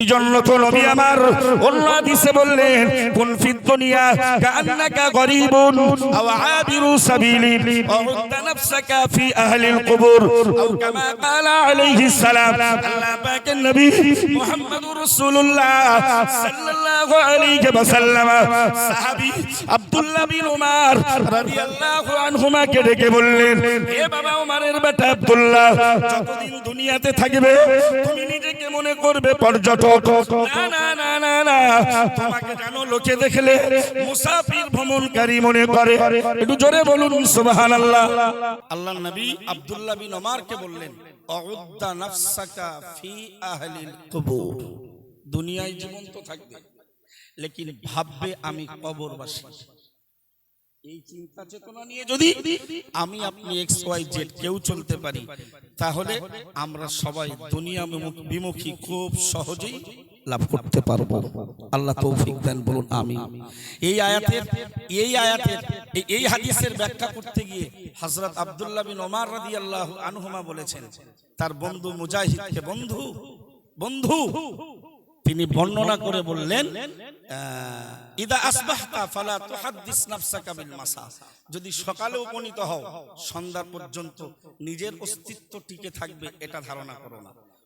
জন্য ডেকে বললেন আব্দুল্লাহ দুনিয়াতে থাকবে তুমি নিজেকে মনে করবে পর্যটক দুনিয়ায় জীবন তো থাকবে লেকিন ভাববে আমি কবরবাসী। এই চিন্তা চেতনা নিয়ে যদি আমি আপনি এক্স ওয়াই জেড কেউ চলতে পারি তাহলে আমরা সবাই দুনিয়া বিমুখী খুব সহজেই লাভ করতে পারব। আল্লাহ তৌফিক দেন বলুন আমি এই আয়াতের এই আয়াতের এই- হাদিসের ব্যাখ্যা করতে গিয়ে হযরত আব্দুল্লাহ বিন ওমর রাদিয়াল্লাহু আনহুমা বলেছেন তার বন্ধু মুজাহিদকে বন্ধু। বন্ধু তিনি বর্ণনা করে বললেন ইদা আসবাহতা ফালা তুহাদ্দিস নাফসাকা মাসা। যদি সকালে উপনীত হও সন্ধ্যা পর্যন্ত নিজের অস্তিত্ব টিকে থাকবে, এটা ধারণা করো না।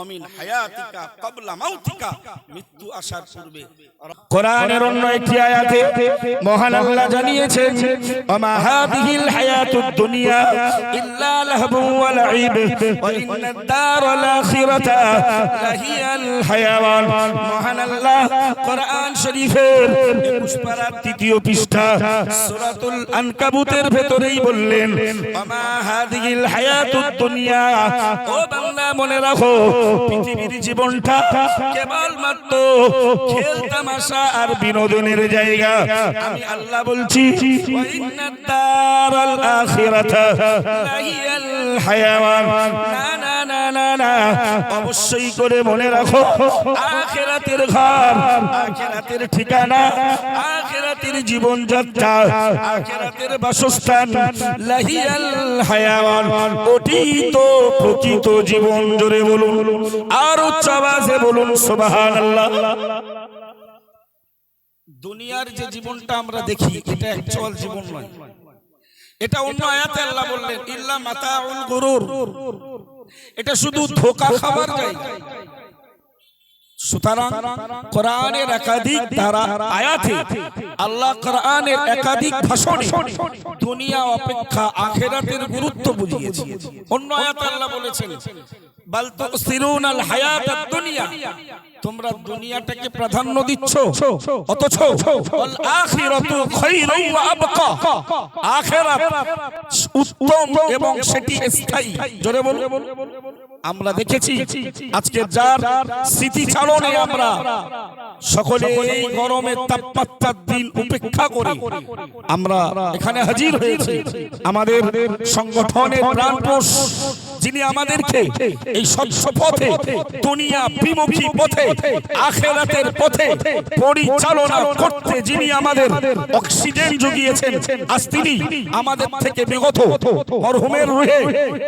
অমিন হায়াতিকা ক্বাবলা মাউতিকা, মৃত্যু আসার পূর্বে। কোরআনের অন্য একটি আয়াতে মহান আল্লাহ জানিয়েছেন, ওমা হাদিহিল হায়াতুদ দুনিয়া ইল্লা লাহবু ওয়া লাইব ওয়া ইন্নাদ আখিরাতা লাহিয়াল হায়াওয়ান। মহান আল্লাহ কোরআন শরীফের 21 পারার তৃতীয় পৃষ্ঠা সূরাতুল আনকাবুতের ভেতরেই বললেন, ওমা হাদিহিল হায়াতুদ দুনিয়া। ও বান্দা, মনে রাখো পৃথিবীর জীবনটা কেবল মাত্র খেল, তামাশা আর বিনোদনের জায়গা। আমি আল্লাহ বলছি অবশ্যই করে মনে রাখো, আখিরাতের ঘর, আখিরাতের ঠিকানা, আখিরাতের জীবন যাত্রা আখিরাতের বাসস্থান লাহিয়াল হায়াওয়ান। ওটি প্রকৃত জীবন জোরে বলুন। আর উচ্চ আওয়াজে বলুন, সুবহানাল্লাহ। দুনিয়ার যে জীবনটা আমরা দেখি, এটা অ্যাকচুয়াল জীবন নয়। এটা অন্য আয়াতে আল্লাহ বললেন, ইল্লা মাতাউল গুরুর। এটা শুধু ধোকা খাবার জায়গা সুতরাং কোরআনের একাধিক ধারা, আয়াতে আল্লাহ কোরআনের একাধিক ভাষণে দুনিয়া অপেক্ষা আখেরাতের গুরুত্ব বুঝিয়েছে। অন্য আয়াতে আল্লাহ বলেছেন তোমরা দুনিয়াটাকে প্রাধান্য দিচ্ছ। অথচ উত্তম এবং সেটি স্থায়ী। জোরে আমরা দেখেছি আজকে যার স্মৃতি চালনে আমরা সকলে এই গরমের তাপমাত্রার দিন উপেক্ষা করে। আমরা এখানে হাজির হয়েছি। আমাদের সংগঠনের প্রাণপোষ যিনি আমাদেরকে এই স্বচ্ছ পথে দুনিয়া বিমুখী পথে আখেরাতের পথে পরিচালনা করতে যিনি আমাদের অক্সিজেন জুগিয়েছেন আজ তিনি আমাদের থেকে বিগত মরহুমের রুহে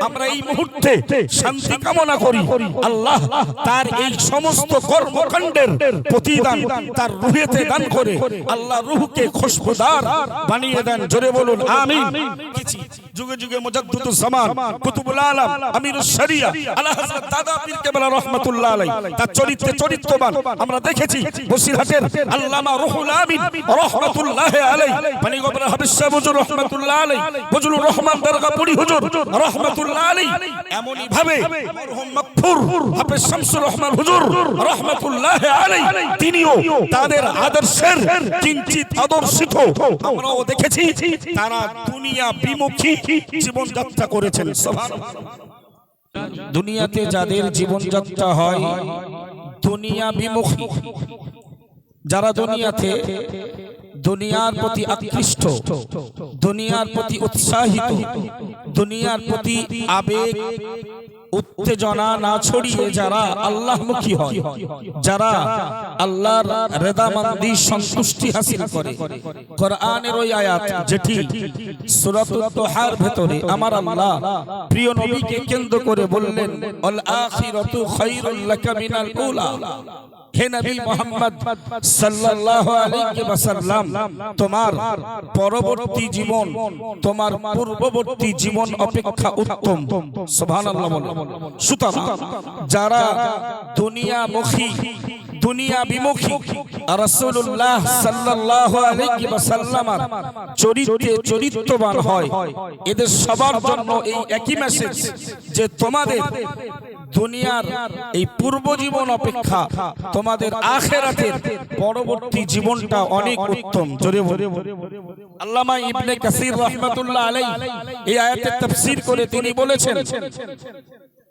আমরা এই মুহূর্তে শান্তি কামনা করি। আল্লাহ তার এই সমস্ত কর্মকাণ্ডের প্রতিদান তার রুহেতে দান করে আল্লাহ রুহকে খুশবুদার বানিয়ে দেন। জোরে বলুন আমিন। যুগে যুগে মুজাদ্দুদুজ জামান, কুতুবুল আলম আমিরুশ শরিয়া আলা হযরত দাদা পীর কেবলা রাহমাতুল্লাহ আলাইহি, তার চরিত্রে চরিত্রবান। আমরা দেখেছি বসিরহাটের আল্লামা রুহুল আমিন রাহমাতুল্লাহ পানি গোবর হাবিব সাহেব হুজুর রাহমাতুল্লাহ আলাইহি, ফজলুর রহমান দরগাপুরি হুজুর রাহমাতুল্লাহ আলাইহি, এমনই ভাবে মরহুম মাগফুর হাফেজ শামসুর রহমান হুজুর রাহমাতুল্লাহ আলাইহি, তিনিও তাদের আদর্শের কিঞ্চিত আদর্শিত। আমরাও দেখেছি তারা দুনিয়া বিমুখী জীবনযাত্রা করেছেন দুনিয়াতে যাদের জীবনযাত্রা হয় দুনিয়া বিমুখী যারা দুনিয়াতে দুনিয়ার প্রতি আকৃষ্ট দুনিয়ার প্রতি উৎসাহিত দুনিয়ার প্রতি আবেগ উত্তেজনা না ছড়িয়ে যারা আল্লাহমুখী হয় যারা আল্লাহর রেদামন্দি সন্তুষ্টি হাসিল করে। কোরআনের ওই আয়াত যেটি সূরাতুত তোহার ভেতরে আমার আল্লাহ প্রিয় নবীকে কেন্দ্র করে বললেন আল আখিরাতু খায়রুল লাকা মিনাল উলা। হে নবী মোহাম্মদ সাল্লাল্লাহু আলাইহি ওয়াসাল্লাম, তোমার পরবর্তী জীবন, তোমার পূর্ববর্তী জীবন অপেক্ষা উত্তম। সুবহানাল্লাহ বলো। সুতরাং যারা দুনিয়ামুখী দুনিয়া বিমুখী রাসূলুল্লাহ সাল্লাল্লাহু আলাইহি ওয়াসাল্লামের চরিত্রে চরিত্রবান হয়, এদের সবার জন্য এই একই মেসেজ যে তোমাদের দুনিয়ার এই পূর্ব জীবন অপেক্ষা তোমাদের আখেরাতের পরবর্তী জীবনটা অনেক উত্তম। জোরে আল্লামা ইবনে কাসির রাহমাতুল্লাহ আলাইহি এই আয়াতের তাফসীর করে তিনি বলেছেন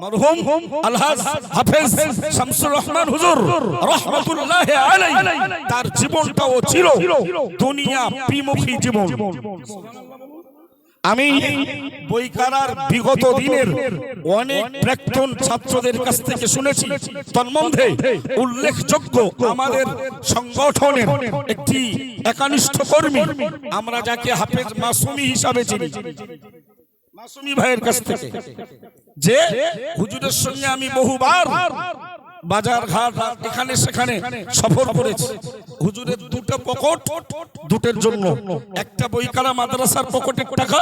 মরহুম আলহাজ হাফেজ শামসুর রহমান হুজুর, রহমাতুল্লাহ আলাইহি। তার জীবনটাও ছিল দুনিয়া বিমুখী জীবন। আমি বইকারার বিগত দিনের অনেক প্রাক্তন ছাত্রদের কাছ থেকে শুনেছি। তন্মধ্যে উল্লেখযোগ্য আমাদের সংগঠনের একটি একানিষ্ঠ কর্মী, আমরা যাকে হাফেজ মাসুমি হিসাবে চিনি। মাসুমি ভাইয়ের কাছ থেকে। যে হুজুরের সঙ্গে আমি বহুবার বাজার ঘাট এখানে সেখানে সফর করেছি। হুজুরের দুটো পকেট দুটের জন্য। একটা বইকারা মাদ্রাসার পকেটের টাকা,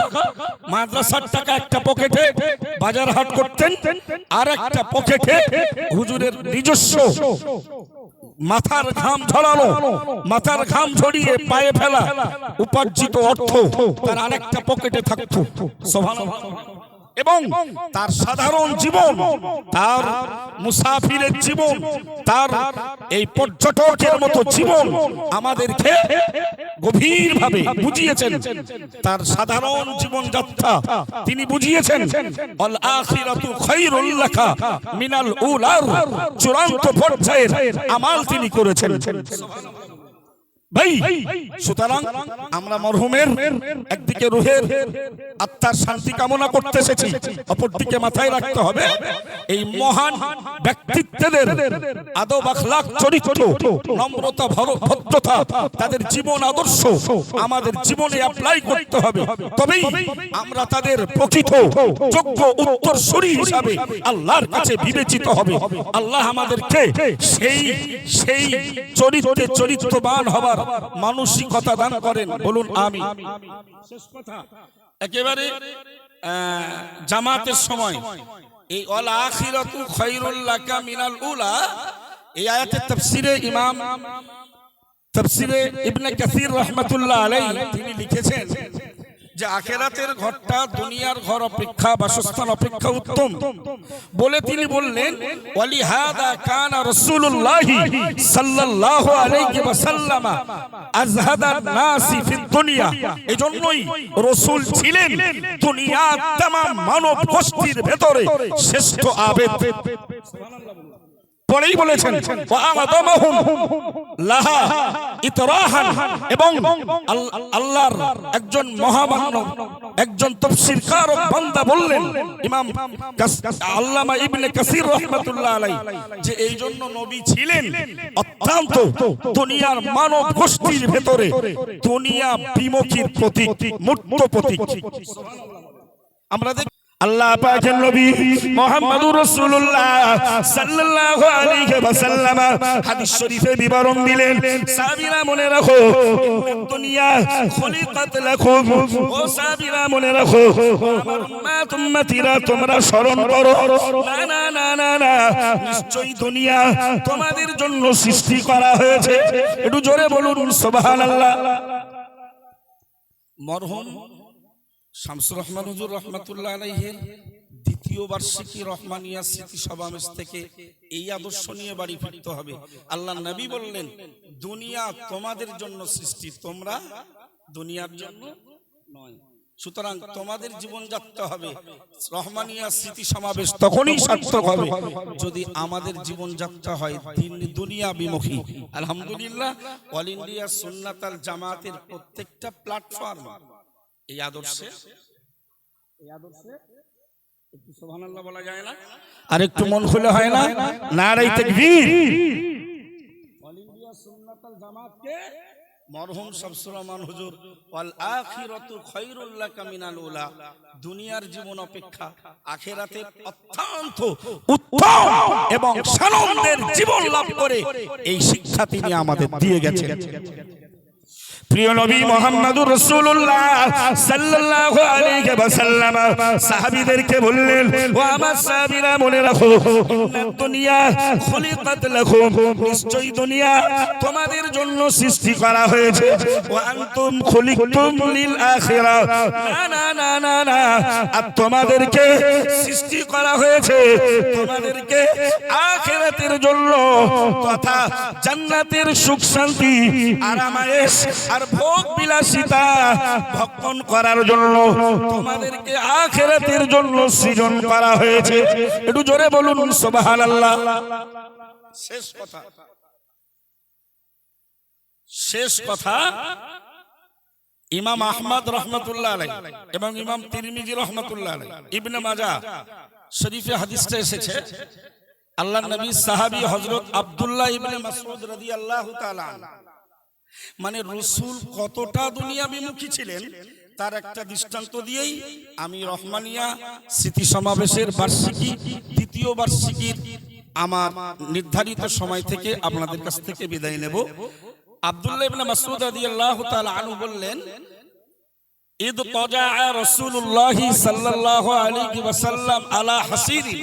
মাদ্রাসার টাকা একটা পকেটে বাজার হাট করতেন। আর একটা পকেটে হুজুরের নিজস্ব মাথার ঘাম ঝরানো, মাথার ঘাম ঝরিয়ে পায়ে ফেলা, উপার্জিত অর্থ তার আরেকটা পকেটে থাকতো। সুবহানাল্লাহ। এবং তার সাধারণ জীবন তার মুসাফিরের জীবন তার এই পর্যটকের মতো জীবন আমাদেরকে গভীরভাবে বুঝিয়েছেন। তার সাধারণ জীবন যাত্রা তিনি বুঝিয়েছেন। আল আখিরাতু খায়রুল লাকা মিনাল উলার চূড়ান্ত পর্যায়ের আমাল তিনি করেছেন। ভাই সুতরাং আমরা মরহুমের একদিকে রুহের আত্মার শান্তি কামনা করতে এসেছি অপরদিকে মাথায় রাখতে হবে এই মহান ব্যক্তিত্বদের আদব আখলাক চরিত্র নম্রতা ভদ্রতা তাদের জীবন আদর্শ আমাদের জীবনে অ্যাপ্লাই করতে হবে। তবেই আমরা তাদের প্রকৃত যোগ্য উত্তরসূরি হিসাবে আল্লাহর কাছে বিবেচিত হবে। আল্লাহ আমাদেরকে সেই সেই চরিত্রে চরিত্রবান হবার মানসিকতা দান করেন। বলুন আমি শেষ কথা। একেবারে জামাতের সময়। এই অল আখিরাতু খায়রুল লাকা মিনাল উলা এই আয়াতের তাফসিরে ইমাম তাফসিরে ইবনে কাসির রাহমাতুল্লাহ আলাইহি তিনি লিখেছেন যে আখেরাতের ঘরটা দুনিয়ার ঘর অপেক্ষা বাসস্থান অপেক্ষা উত্তম বলে তিনি বললেন ওয়ালি হাদা কানা রাসূলুল্লাহ সাল্লাল্লাহু আলাইহি ওয়াসাল্লাম আজহাদান নাসি ফিদ দুনিয়া এজন্যই রাসূল ছিলেন দুনিয়ার तमाम মানব গোষ্ঠীর ভেতরে শ্রেষ্ঠ আবেদ পরেই বলেছেন এবং আল্লাহর একজন মহামান্য, একজন তাফসীরকার ও বান্দা বললেন, ইমাম আল্লামা ইবনে কাসির রাহমাতুল্লাহ আলাইহি, যে এই জন্য নবী ছিলেন অত্যন্ত দুনিয়ার মানব গোষ্ঠীর ভেতরে দুনিয়া বিমুখীর প্রতীক, মূর্ত প্রতীক। আমরা দেখি আল্লাহ পাকের নবী মুহাম্মদুর রাসূলুল্লাহ সাল্লাল্লাহু আলাইহি ওয়াসাল্লাম হাদিস শরীফে বিবরণ দিলেন, সাহাবীরা মনে রাখো, দুনিয়া খুলিকাত লাকুম। ও সাহাবীরা মনে রাখো উম্মত, উম্মতিরা তোমরা স্মরণ করো। না না না না না, নিশ্চয়ই দুনিয়া তোমাদের জন্য সৃষ্টি করা হয়েছে। একটু জোরে বলুন, সুবহানাল্লাহ। মরহুম শামসুর রহমান হুজুর রহমাতুল্লাহ আলাইহের দ্বিতীয় বার্ষিকী রহমানিয়া স্মৃতি সমাবেশ থেকে এই আদর্শ নিয়ে বাড়ি ফিরতে হবে। আল্লাহ নবী বললেন, দুনিয়া তোমাদের জন্য সৃষ্টি, তোমরা দুনিয়ার জন্য নয়। সুতরাং তোমাদের জীবন যাত্রা হবে রহমানিয়া স্মৃতি সমাবেশ তখনই সার্থক হবে। যদি আমাদের জীবন যাত্রা হয় দিন দুনিয়া বিমুখী। আলহামদুলিল্লাহ, অল ইন্ডিয়া সুন্নাতাল জামাতের প্রত্যেকটা প্ল্যাটফর্ম এই আদর্শে? এই আদর্শে? একটু সুবহানাল্লাহ বলা যায় না? আর একটু মন খুলে হয় না? নারাই তাকবীর। অল ইন্ডিয়া সুন্নাতাল জামাতকে মরহুম শামসুররহমান হুজুর ওয়াল আখিরাতু খায়রুল লাকা মিনাল উলা। দুনিয়ার জীবন অপেক্ষা আখিরাতের অত্যন্ত উত্তম এবং সানন্দের জীবন লাভ করে এই শিক্ষা তিনি আমাদের দিয়ে গেছেন। প্রিয় নবী মোহাম্মদুর রাসূলুল্লাহ সাল্লাল্লাহু আলাইহি ওয়াসাল্লাম সাহাবীদেরকে বললেন, ও আমার সাহাবীরা, মনে রাখো দুনিয়া খুলিকাত লাকুম, নিশ্চয়ই দুনিয়া তোমাদের জন্য সৃষ্টি করা হয়েছে। ওয়া আনতুম খুলিকতুম লিল আখিরা। না না না না, আর তোমাদেরকে সৃষ্টি করা হয়েছে তোমাদেরকে আখিরাতের জন্য তথা জান্নাতের সুখ শান্তি, আরামায়েশ আর ভোগ বিলাসিতা ভক্ষণ করার জন্য তোমাদেরকে আখিরাতের জন্য সৃজন করা হয়েছে। একটু জোরে বলুন, সুবহানাল্লাহ। শেষ কথা। শেষ কথা ইমাম আহমদ রহমতুল্লাহ আলাই এবং ইমাম তিরমিজি রহমতুল্লাহ আলাই ইবনে মাজা শরীফে হাদিসটা এসেছে আল্লাহ নবী সাহাবী হযরত আব্দুল্লাহ ইবনে মাসউদ রাদিয়াল্লাহু তাআলা। মানে রসুল কতটা দুনিয়া বিমুখী ছিলেন, তার একটা দৃষ্টান্ত দিয়েই আমি রহমানিয়া স্মৃতি সমাবেশের বার্ষিকী, দ্বিতীয় বার্ষিকীর আমার নির্ধারিত সময় থেকে আপনাদের কাছ থেকে বিদায় নেব। আব্দুল্লাহ ইবনে মাসউদ রাদিয়াল্লাহু তাআলা আনহু বললেন, ইদ তজা রাসূলুল্লাহ সাল্লাল্লাহু আলাইহি ওয়াসাল্লাম আলা হাসিরি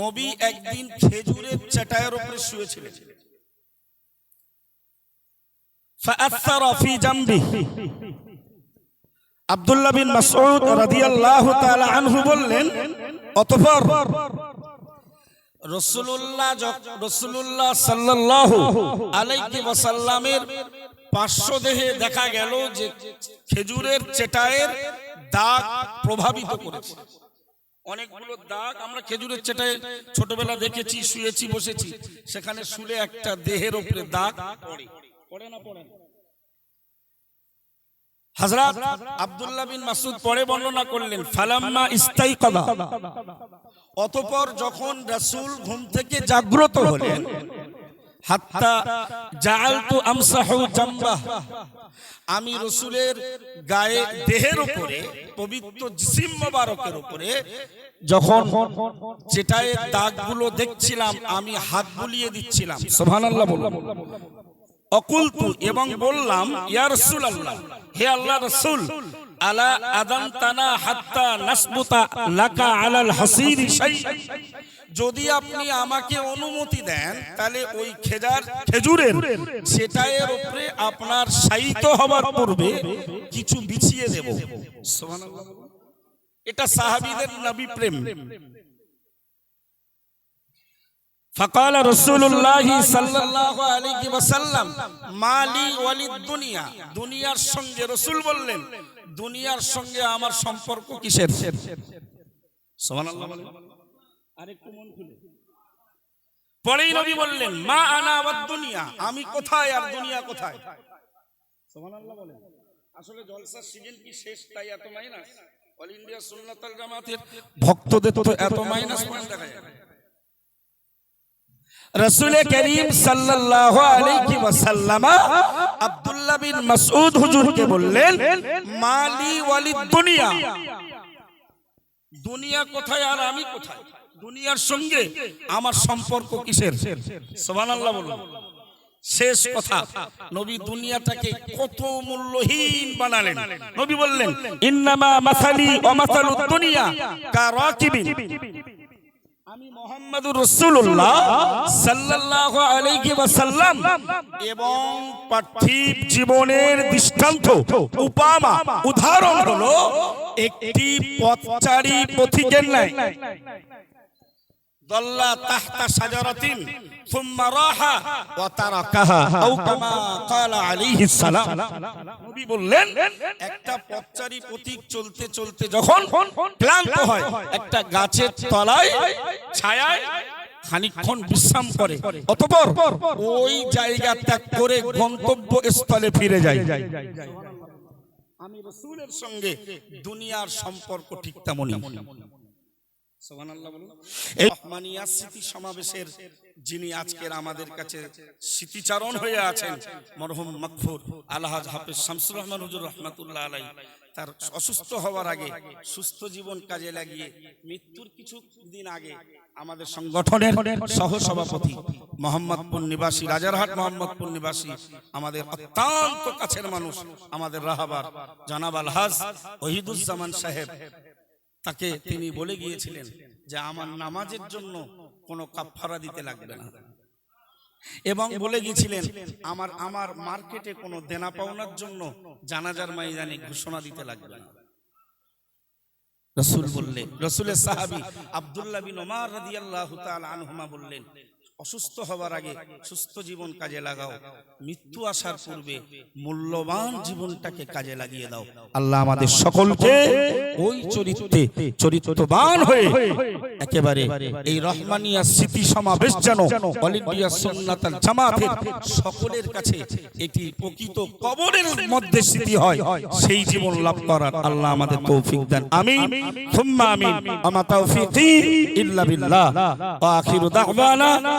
নবী একদিন খেজুরের চাটায়ের উপরে শুয়েছিলেন। فأثر في جنبه আব্দুল্লাহ বিন মাসউদ রাদিয়াল্লাহু তাআলা আনহু বললেন অতঃপর রসুল্লাহ রসুল্লাহ সাল্লাল্লাহু আলাইহি ওয়াসাল্লামের পার্শ্ব দেহে দেখা গেল যে খেজুরের চেটায়ের দাগ প্রভাবিত করেছে অনেকগুলো দাগ আমরা খেজুরের চেটায় ছোটবেলা দেখেছি শুয়েছি বসেছি সেখানে শুলে একটা দেহের উপরে দাগ পড়ে পড়ে আব্দুল্লাহ বিন পরে বর্ণনা করলেন, ফালাম্মা ইস্তাইকাদা অতপর যখন রাসূল ঘুম থেকে জাগ্রত হলেন, হাত্তা আমি রসুলের গায়ে দেহের উপরে, পবিত্র জিসিম মোবারকের উপরে, যখন যেটায় দাগগুলো দেখছিলাম, আমি হাত বুলিয়ে দিচ্ছিলাম। বললাম অকুলতু এবং বললাম, ইয়া রাসূলুল্লাহ, হে আল্লাহ রাসূল, আলা আদানতানা হাত্তা নাসবুতা লাকা আলাল হাসির যদি আপনি আমাকে অনুমতি দেন, তাহলে ওই খেজার খেজুরের সেটায়ের উপরে আপনার শায়িত হবার পূর্বে কিছু বিছিয়ে দেব। এটা সাহাবীদের নবী প্রেম। فقال رسول الله صلى الله عليه وسلم মালি ওয়ালিদ দুনিয়া দুনিয়ার সঙ্গে রাসূল বললেন দুনিয়ার সঙ্গে আমার সম্পর্ক কিসের সুবহানাল্লাহ বলেন। আরেকটু মন খুলে পরেই নবী বললেন মা আনা ওয়াদ দুনিয়া আমি কোথায় আর দুনিয়া কোথায় সুবহানাল্লাহ বলেন আসলে জলসার সিজন কি শেষ তাই এত মাইনাস অল ইন্ডিয়া সুন্নাতাল জামাতের ভক্তদের তো এত মাইনাস পয়েন্ট দেখা যায় রসুল করিম সাল্লাল্লাহু আলাইহি ওয়াসাল্লাম আব্দুল্লাহ বিন মাসউদ হুজুরকে বললেন, মালি ওয়ালিদ দুনিয়া। দুনিয়া কোথায় আর আমি কোথায়? দুনিয়ার সঙ্গে আমার সম্পর্ক কিসের? সুবহানাল্লাহ বলুন। শেষ কথা, নবী দুনিয়াটাকে কত মূল্যহীন বানালেন। নবী বললেন, ইন্নামা মাসালি ওয়া মাসালুদ দুনিয়া কারাকিবিন আমি মোহাম্মদুর রাসূলুল্লাহ সাল্লাল্লাহু আলাইহি জীবনের উপামা উদাহরণ হলো একটি পথচারী পথিকের ন্যায়। দল্লা তাহতা শাজারাতিন সুম্মা রাহা ওয়া তারাকাহা, আও কামা ক্বালা আলাইহিস সালাম। নবী বললেন, একটা পথচারী পথিক চলতে চলতে যখন ক্লান্ত হয়, একটা গাছের তলায় ছায়ায় খানিকক্ষণ বিশ্রাম করে, অতঃপর ওই জায়গা ত্যাগ করে গন্তব্য স্থলে ফিরে যায়। আমি রসুলের সঙ্গে দুনিয়ার সম্পর্ক ঠিক তেমনই। রহমানিয়া স্মৃতি সমাবেশের যিনি আজকের আমাদের কাছে স্মৃতিচারণ হয়ে আছেন, মরহুম মকফুর হাফিজ শামসুর রহমান হুজুর আলাই তার অসুস্থ হওয়ার আগে, সুস্থ জীবন কাজে লাগিয়ে মৃত্যুর কিছু দিন আগে আমাদের সংগঠনের সহ সভাপতি মোহাম্মদপুর নিবাসী রাজারহাট মোহাম্মদপুর নিবাসী আমাদের অত্যন্ত কাছের মানুষ, আমাদের রাহাবার জানাব আলহাজ ওহিদুজ্জামান সাহেব তাকে তিনি বলে গিয়েছিলেন যে আমার নামাজের জন্য কোনো কাফারা দিতে লাগবে না। এবং বলে গিয়েছিলেন আমার আমার মার্কেটে কোনো দেনা পাওনার জন্য জানাজার ময়দানে ঘোষণা দিতে লাগবে না। রসুল বললেন রসুলের সাহাবি আব্দুল্লাহ বিন ওমর রাদিয়াল্লাহু তাআলা আনহুমা বললেন অসুস্থ হওয়ার আগে সুস্থ জীবন কাজে লাগাও। মৃত্যু আসার পূর্বে মূল্যবান জীবনটাকে কাজে লাগিয়ে দাও। আল্লাহ আমাদের সকলকে ওই চরিত্রে চরিত্রবান হয়ে একেবারে এই রহমানিয়া স্মৃতি সমাবেশ যেন অল ইন্ডিয়া জামাতের সকলের কাছে এটি প্রকৃত কবরের মধ্যে স্মৃতি হয়, সেই জীবন লাভ করার আল্লাহ আমাদের তৌফিক দেন। থুম্মা আমিন। আমা তাওফিকি ইল্লা বিল্লাহ। আখিরু দাওয়ানা